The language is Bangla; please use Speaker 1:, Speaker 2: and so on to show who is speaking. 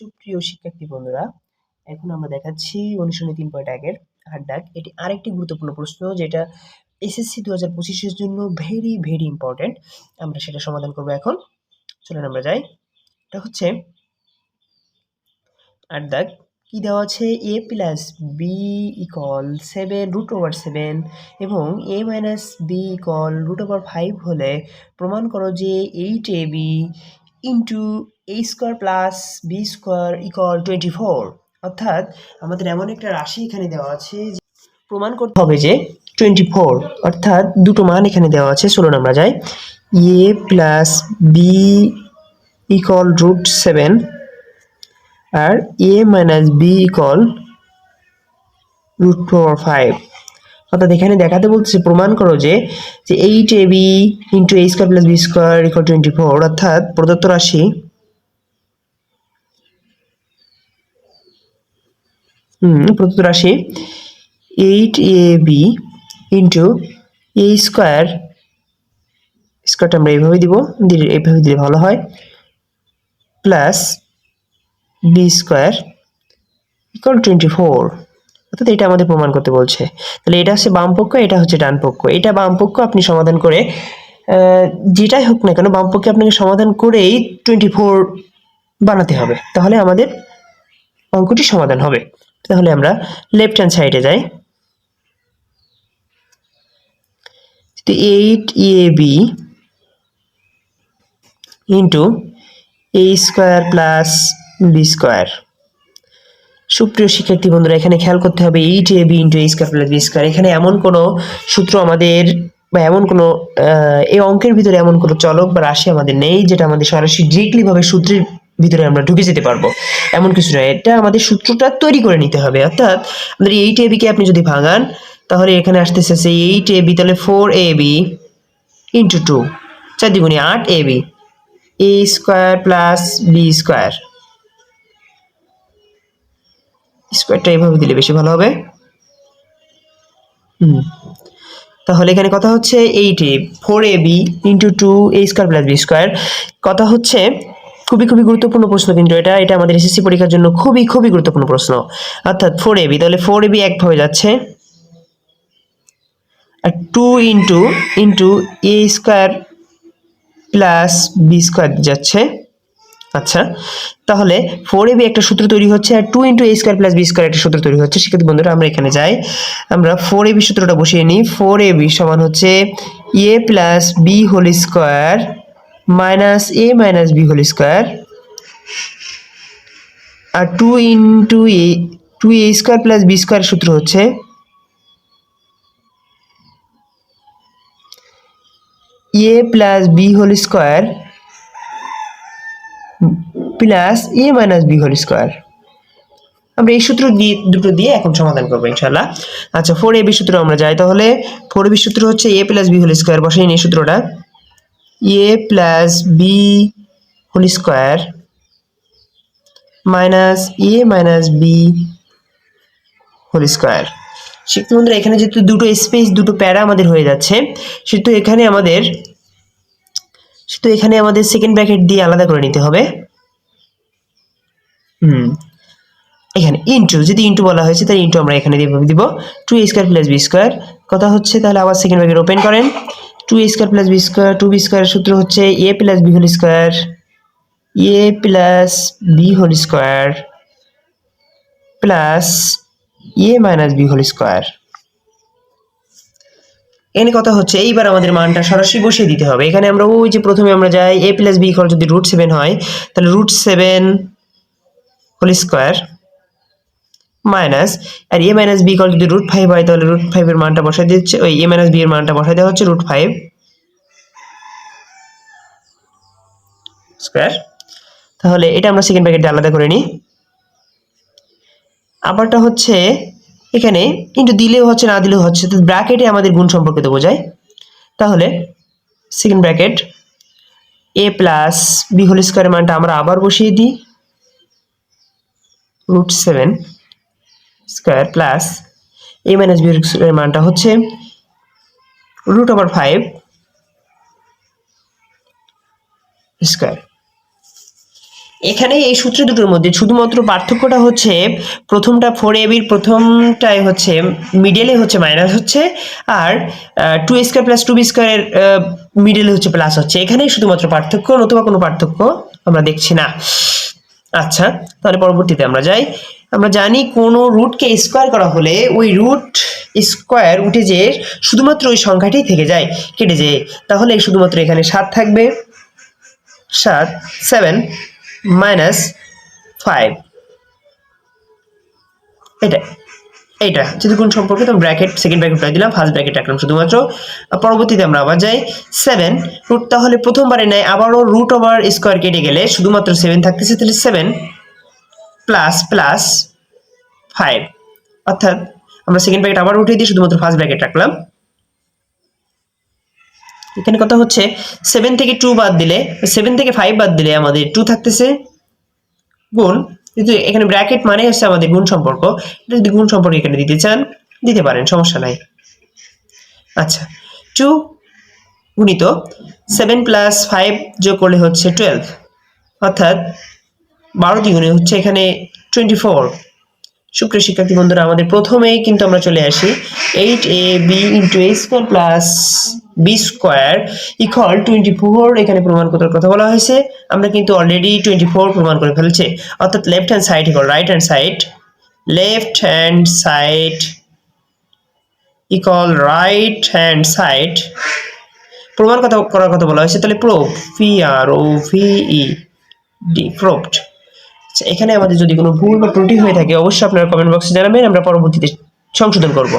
Speaker 1: সুপ্রিয় শিক্ষার্থী বন্ধুরা, এখন আমরা দেখাচ্ছি অনুশীলনী তিন পয়েন্ট একের হাট ডাক এটি আরেকটি গুরুত্বপূর্ণ প্রশ্ন, যেটা এসএসসি দু হাজার পঁচিশের জন্য ভেরি ভেরি ইম্পর্টেন্ট আমরা সেটা সমাধান করব এখন। চলেন আমরা যাই। এটা হচ্ছে আট দাগ কি দেওয়া আছে? A plus B equal seven root over seven এবং A minus B equal root over five হলে প্রমাণ করো যে eight A B into A square plus B square equal twenty four অর্থাৎ আমাদের এমন একটা রাশি এখানে দেওয়া আছে প্রমাণ করতে হবে যে টোয়েন্টি ফোর অর্থাৎ দুটো মান এখানে দেওয়া আছে। চলুন আমরা যাই। A plus B equal root seven R A minus B equal root four five অর্থাৎ এখানে দেখাতে বলছে প্রমাণ করো যে eight A B into A square plus B square equal twenty four অর্থাৎ প্রদত্ত রাশি হুম, প্রদত্ত রাশি eight A B into A square স্কোয়ারটা আমরা এইভাবে দিব দিলে এইভাবে দিলে ভালো হয় plus B square equal twenty four অর্থাৎ এটা আমাদের প্রমাণ করতে বলছে। তাহলে এটা হচ্ছে বাম পক্ষ এটা হচ্ছে ডান পক্ষ এটা বাম পক্ষ আপনি সমাধান করে যেটাই হোক না কেন বাম পক্ষে আপনাকে সমাধান করেই টোয়েন্টি ফোর বানাতে হবে। তাহলে আমাদের অঙ্কটি সমাধান হবে। তাহলে আমরা লেফট হ্যান্ড সাইডে যাই। Eight A B into A square plus B square সুপ্রিয় শিক্ষার্থী বন্ধুরা, এখানে খেয়াল করতে হবে eight A B into A square plus B square এখানে এমন কোনো সূত্র আমাদের বা এমন কোনো এই অঙ্কের ভিতরে এমন কোনো চলক বা রাশি আমাদের নেই যেটা আমাদের সরাসরি ডিরেক্টলি ভাবে সূত্রের ভিতরে আমরা ঢুকে যেতে পারব। এমন কিছু নয়, এটা আমাদের সূত্রটা তৈরি করে নিতে হবে। অর্থাৎ আমাদের এইট এ বিকে আপনি যদি ভাঙান, তাহলে এখানে আসতেছে সেই এইট এ বি তাহলে four A B into two চার দ্বিগুণে আট A B A square plus B square স্কোয়ারটা এভাবে দিলে বেশি ভালো হবে। হুম। তাহলে এখানে কথা হচ্ছে eight A four A B into two A square plus B square কথা হচ্ছে খুবই খুবই গুরুত্বপূর্ণ প্রশ্ন কিন্তু এটা এটা আমাদের এসএসসি পরীক্ষার জন্য খুবই খুবই গুরুত্বপূর্ণ প্রশ্ন। অর্থাৎ ফোর এ বি তাহলে ফোর এ বি একভাবে যাচ্ছে। আর two into into A square plus B square যাচ্ছে। আচ্ছা তাহলে ফোর এ বি একটা সূত্র তৈরি হচ্ছে আর two into A square plus B square একটা সূত্র তৈরি হচ্ছে। সেক্ষেত্রে বন্ধুরা, আমরা এখানে যাই। আমরা ফোর এ বি সূত্রটা বসিয়ে নিই। ফোর এ বি সমান হচ্ছে A plus B whole square minus A minus B whole square R two into A two A square plus B square সূত্র হচ্ছে A plus B whole square plus A minus B whole square. আমরা এই সূত্র দিয়ে, দুটো দিয়ে এখন সমাধান করব ইনশাল্লাহ আচ্ছা ফোর এ বি সূত্র আমরা যাই তাহলে। ফোর বি সূত্র হচ্ছে A plus B whole square. বসাই নিই সূত্রটা। A plus B whole square minus A minus B whole square. শিক্ষিত বন্ধুরা, এখানে যেহেতু দুটো স্পেস দুটো প্যারা আমাদের হয়ে যাচ্ছে, সেহেতু এখানে আমাদের সেহেতু এখানে আমাদের সেকেন্ড ব্র্যাকেট দিয়ে আলাদা করে নিতে হবে। হুম। এখানে ইন্টু যদি ইন্টু বলা হয়েছে তাহলে ইন্টু আমরা এখানে দিয়ে দিব। Two A square plus B square কথা হচ্ছে তাহলে আবার সেকেন্ড ব্র্যাকেট ওপেন করেন। Two A square plus B square two B স্কোয়ারের সূত্র হচ্ছে A plus B whole square A plus B whole square plus A minus B whole square এখানে কথা হচ্ছে, এইবার আমাদের মানটা সরাসরি বসিয়ে দিতে হবে। এখানে আমরা ওই যে প্রথমে আমরা যাই, এ প্লাস বি ইকুয়াল যদি রুট সেভেন হয়, তাহলে root seven whole square minus R A minus B equal যদি রুট ফাইভ হয়, তাহলে রুট ফাইভের মানটা বসাই দিচ্ছে, ওই এ মাইনাস বি এর মানটা বসাই দেওয়া হচ্ছে রুট ফাইভ স্কোয়ার তাহলে এটা আমরা সেকেন্ড ব্র্যাকেটে আলাদা করে নিই। আবারটা হচ্ছে এখানে কিন্তু দিলেও হচ্ছে, না দিলেও হচ্ছে, তো ব্র্যাকেটে আমাদের গুণ সম্পর্কিত বোঝায় তাহলে second bracket A plus B whole স্কোয়ারের মানটা আমরা আবার বসিয়ে দিই। Root seven square plus A minus B এর মানটা হচ্ছে রুট ওভার ফাইভ স্কোয়ার এখানে এই সূত্র দুটোর মধ্যে শুধুমাত্র পার্থক্যটা হচ্ছে প্রথমটা ফোর এবির প্রথমটায় হচ্ছে মিডলে হচ্ছে মাইনাস হচ্ছে আর two square plus two B স্কোয়ারের মিডলে হচ্ছে প্লাস হচ্ছে। এখানেই শুধুমাত্র পার্থক্য, নতুবা কোনো পার্থক্য আমরা দেখছি না। আচ্ছা তাহলে পরবর্তীতে আমরা যাই। আমরা জানি কোনো রুটকে স্কোয়ার করা হলে ওই রুট স্কোয়ার উঠে যে শুধুমাত্র ওই সংখ্যাটি থেকে যায়, কেটে যায়। তাহলে শুধুমাত্র এখানে সাত থাকবে। সাত সেভেন মাইনাস ফাইভ এটা এইটা যদি কোন সম্পর্কে তো ব্র্যাকেট সেকেন্ড ব্র্যাকেট উঠাই দিলাম ফার্স্ট ব্র্যাকেট রাখলাম শুধুমাত্র। পরবর্তীতে আমরা আবার যাই সেভেন রুট তাহলে প্রথমবারে নেয়, আবারও রুট ওভার স্কোয়ার কেটে গেলে শুধুমাত্র সেভেন থাকতেছে, তাহলে সেভেন প্লাস প্লাস ফাইভ অর্থাৎ আমরা সেকেন্ড ব্র্যাকেট আবার উঠিয়ে দিয়ে শুধুমাত্র ফার্স্ট ব্র্যাকেট রাখলাম এখানে কথা হচ্ছে সেভেন থেকে টু বাদ দিলে সেভেন থেকে ফাইভ বাদ দিলে আমাদের টু থাকতেছে গুণ কিন্তু এখানে ব্র্যাকেট মানে হচ্ছে আমাদের গুণ সম্পর্ক। এটা যদি গুণ সম্পর্ক এখানে দিতে চান, দিতে পারেন, সমস্যা নাই। আচ্ছা টু গুণিত সেভেন প্লাস ফাইভ যোগ করলে হচ্ছে টুয়েলভ অর্থাৎ বারো দ্বিগুণে হচ্ছে এখানে টোয়েন্টি ফোর সুপ্রিয় শিক্ষার্থী বন্ধুরা, আমাদের প্রথমেই কিন্তু আমরা চলে আসি। Eight A B into A square plus B square equal twenty four এখানে প্রমাণ করার কথা বলা হয়েছে। আমরা কিন্তু অলরেডি টোয়েন্টি ফোর প্রমাণ করে ফেলছে। অর্থাৎ left hand side equal right hand side left hand side equal right hand side প্রমাণ কথা করার কথা বলা হয়েছে। তাহলে prove P R O V E D proved এখানে আমাদের যদি কোনো ভুল বা ত্রুটি হয়ে থাকে, অবশ্যই আপনারা কমেন্ট বক্সে জানাবেন, আমরা পরবর্তীতে সংশোধন করব।